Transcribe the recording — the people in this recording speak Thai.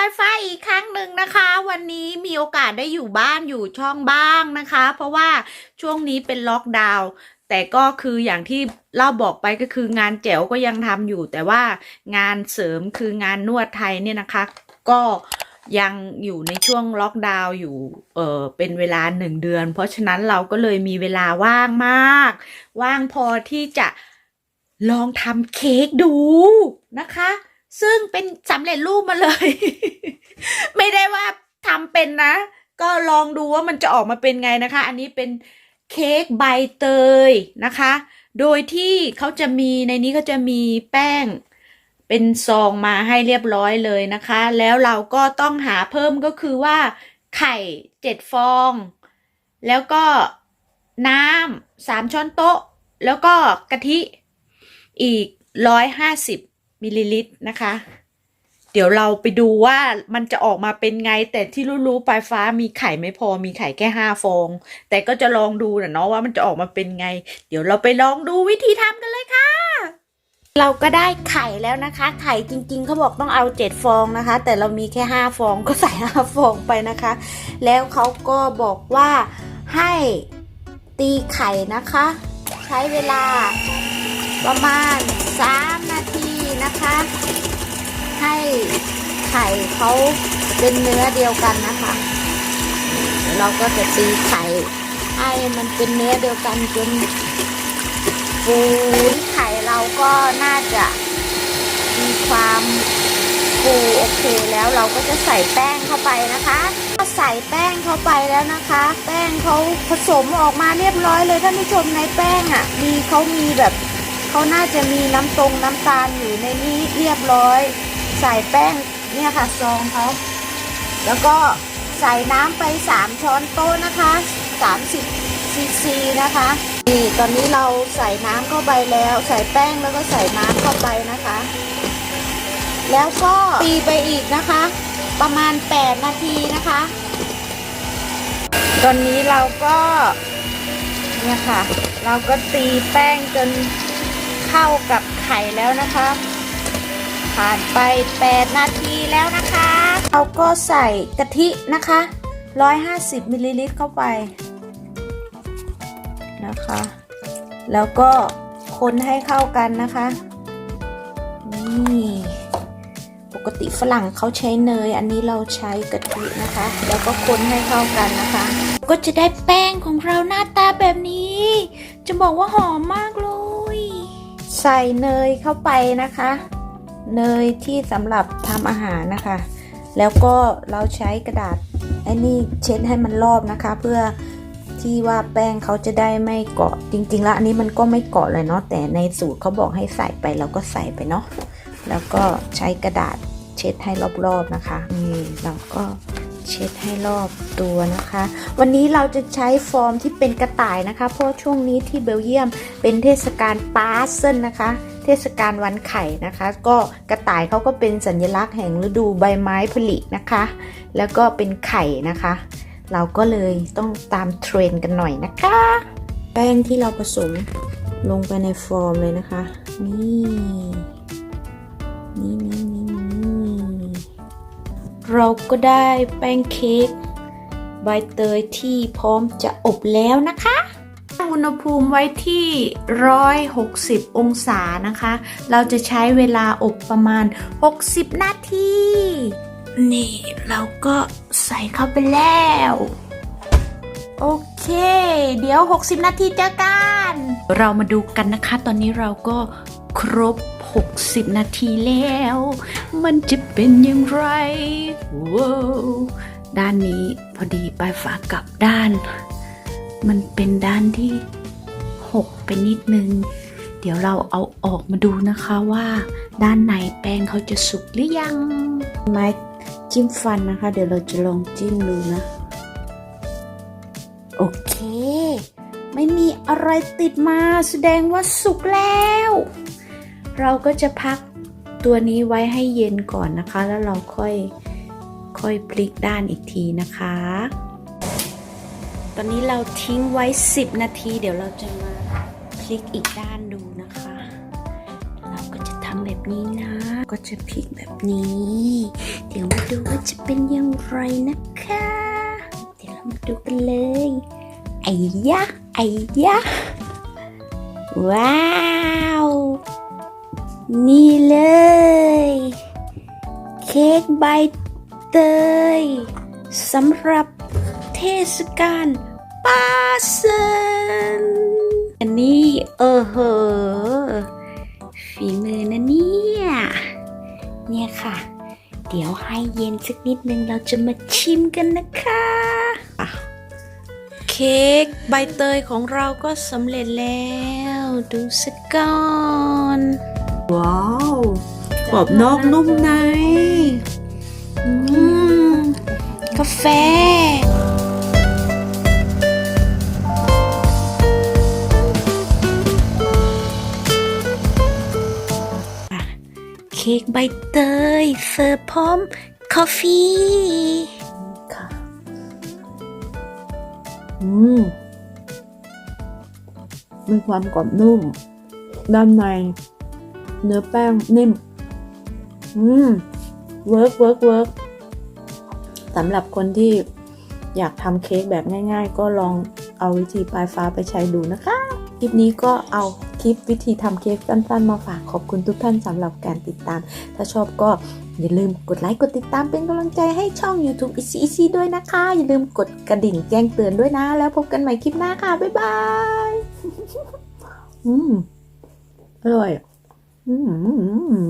ปลายฟ้าอีกครั้งหนึ่งนะคะ วันนี้มีโอกาสได้อยู่บ้านอยู่ช่องบ้างนะคะ เพราะว่าช่วงนี้เป็นล็อกดาวน์แต่ก็คืออย่างที่เล่าบอกไปก็คืองานแจ๋วก็ยังทำอยู่ แต่ว่างานเสริมคืองานนวดไทยเนี่ยนะคะ ก็ยังอยู่ในช่วงล็อกดาวน์อยู่ เออเป็นเวลาหนึ่งเดือน เพราะฉะนั้นเราก็เลยมีเวลาว่างมาก ว่างพอที่จะลองทำเค้กดูนะคะ ซึ่งเป็นสำเร็จรูปมาเลย ไม่ได้ว่าทำเป็นนะ ก็ลองดูว่ามันจะออกมาเป็นไงนะคะ อันนี้เป็นเค้กใบเตยนะคะ โดยที่เขาจะมีในนี้ก็จะมีแป้งเป็นซองมาให้เรียบร้อยเลยนะคะ แล้วเราก็ต้องหาเพิ่มก็คือว่าไข่เจ็ดฟอง แล้วก็น้ำสามช้อนโต๊ะ แล้วก็กะทิอีกร้อยห้าสิบ มิลลิลิตรนะคะ เดี๋ยวเราไปดูว่ามันจะออกมาเป็นไง แต่ที่รู้ๆปลายฟ้ามีไข่ไม่พอมีไข่แค่ห้าฟอง แต่ก็จะลองดูนะเนาะว่ามันจะออกมาเป็นไง เดี๋ยวเราไปลองดูวิธีทำกันเลยค่ะเราก็ได้ไข่แล้วนะคะ ไข่จริงๆ เขาบอกต้องเอาเจ็ดฟองนะคะ แต่เรามีแค่ห้าฟองก็ใส่ห้าฟองไปนะคะ แล้วเขาก็บอกว่าให้ตีไข่นะคะ ใช้เวลาประมาณ 3 นาที นะคะ ให้ไข่เขาเป็นเนื้อเดียวกันนะคะเราก็จะตีไข่ให้มันเป็นเนื้อเดียวกันจนฟูไข่เราก็น่าจะมีความฟูโอเคแล้วเราก็จะใส่แป้งเข้าไปนะคะก็ใส่แป้งเข้าไปแล้วนะคะ แป้งเขาผสมออกมาเรียบร้อยเลยท่านผู้ชมในแป้งอะ มีเขามีแบบ เขาน่าจะมีน้ำตรงน้ำตาลอยู่ในนี้เรียบร้อย ใส่แป้งเนี่ยค่ะซองเขาแล้วก็ใส่น้ำไป 3 ช้อนโต๊ะนะคะ 30ซีซีนะคะนี่ตอนนี้เราใส่น้ำเข้าไปแล้ว ใส่แป้งแล้วก็ใส่น้ำเข้าไปนะคะ แล้วก็ตีไปอีกนะคะ ประมาณ 8 นาทีนะคะ ตอนนี้เราก็เนี่ยค่ะ เราก็ตีแป้งจน เข้ากับไข่แล้วนะคะ ผ่านไป 8 นาทีแล้วนะคะ เราก็ใส่กะทินะคะ 150มิลลิลิตรเข้าไปนะคะ แล้วก็คนให้เข้ากันนะคะนี่ปกติฝรั่งเขาใช้เนย อันนี้เราใช้กะทินะคะ แล้วก็คนให้เข้ากันนะคะ ก็จะได้แป้งของเราหน้าตาแบบนี้ จะบอกว่าหอมมากเลย ใส่เนยเข้าไปนะคะ เนยที่สำหรับทำอาหารนะคะ แล้วก็เราใช้กระดาษไอ้นี่เช็ดให้มันรอบนะคะ เพื่อที่ว่าแป้งเขาจะได้ไม่เกาะจริงๆแล้วอันนี้มันก็ไม่เกาะเลยเนาะแต่ในสูตรเขาบอกให้ใส่ไปเราก็ใส่ไปเนาะแล้วก็ใช้กระดาษเช็ดให้รอบๆนะคะนี่เราก็ เช็ดให้รอบตัวนะคะ วันนี้เราจะใช้ฟอร์มที่เป็นกระต่ายนะคะ เพราะช่วงนี้ที่เบลเยียมเป็นเทศกาลปาเซนนะคะ เทศกาลวันไข่นะคะ ก็กระต่ายเขาก็เป็นสัญลักษณ์แห่งฤดูใบไม้ผลินะคะ แล้วก็เป็นไข่นะคะ เราก็เลยต้องตามเทรนกันหน่อยนะคะ แป้งที่เราผสมลงไปในฟอร์มเลยนะคะ นี่ นี่นี่ เราก็ได้แป้งเค้กใบเตยที่พร้อมจะอบแล้วนะคะอุณหภูมิไว้ที่ 160 องศานะคะ เราจะใช้เวลาอบประมาณ 60 นาที นี่เราก็ใส่เข้าไปแล้ว โอเค เดี๋ยว 60 นาทีเจอกัน เรามาดูกันนะคะ ตอนนี้เราก็ครบ 60 นาทีแล้ว มันจะเป็นอย่างไรว้าวด้านนี้พอดีปลายฝากลับด้าน มันเป็นด้านที่ 6 ไปนิดนึง เดี๋ยวเราเอาออกมาดูนะคะว่า ด้านในแป้งเขาจะสุกหรือยัง ไม้จิ้มฟันนะคะ เดี๋ยวเราจะลองจิ้มดูนะ โอเค ไม่มีอะไรติดมาแสดงว่าสุกแล้ว เราก็จะพักตัวนี้ไว้ให้เย็นก่อนนะคะ แล้วเราค่อยค่อยพลิกด้านอีกทีนะคะ ตอนนี้เราทิ้งไว้ 10 นาที เดี๋ยวเราจะมาพลิกอีกด้านดูนะคะ เราก็จะทำแบบนี้นะ ก็จะพลิกแบบนี้ เดี๋ยวมาดูว่าจะเป็นอย่างไรนะคะ เดี๋ยวเรามาดูกันเลยไอ้ยะไอ้ยะว้าว นี่เลย เค้กใบเตยสำหรับเทศกาลปาเซนอันนี้เออเหอะฝีมือนะเนี่ย เนี่ยค่ะ เดี๋ยวให้เย็นสักนิดนึงเราจะมาชิมกันนะคะอะเค้กใบเตยของเราก็สำเร็จแล้ว ดูสักก่อน ว้าวกรอบนอกนุ่มในอืมกาแฟเค้กใบเตยเสิร์ฟพร้อมกาแฟค่ะอืมมีความกรอบนุ่ม ด้านใน เนื้อแป้งนิ่ม อืม เวิร์กเวิร์กเวิร์กสำหรับคนที่อยากทำเค้กแบบง่าย ๆ ก็ลองเอาวิธีปลายฟ้าไปใช้ดูนะคะ คลิปนี้ก็เอาคลิปวิธีทำเค้กสั้นๆมาฝากขอบคุณทุกท่านสำหรับการติดตาม ถ้าชอบก็อย่าลืมกดไลค์กดติดตามเป็นกำลังใจให้ช่อง YouTube Easy Easy ด้วยนะคะ อย่าลืมกดกระดิ่งแจ้งเตือนด้วยนะ แล้วพบกันใหม่คลิปหน้าค่ะ บ๊ายบาย อืม อร่อย อืม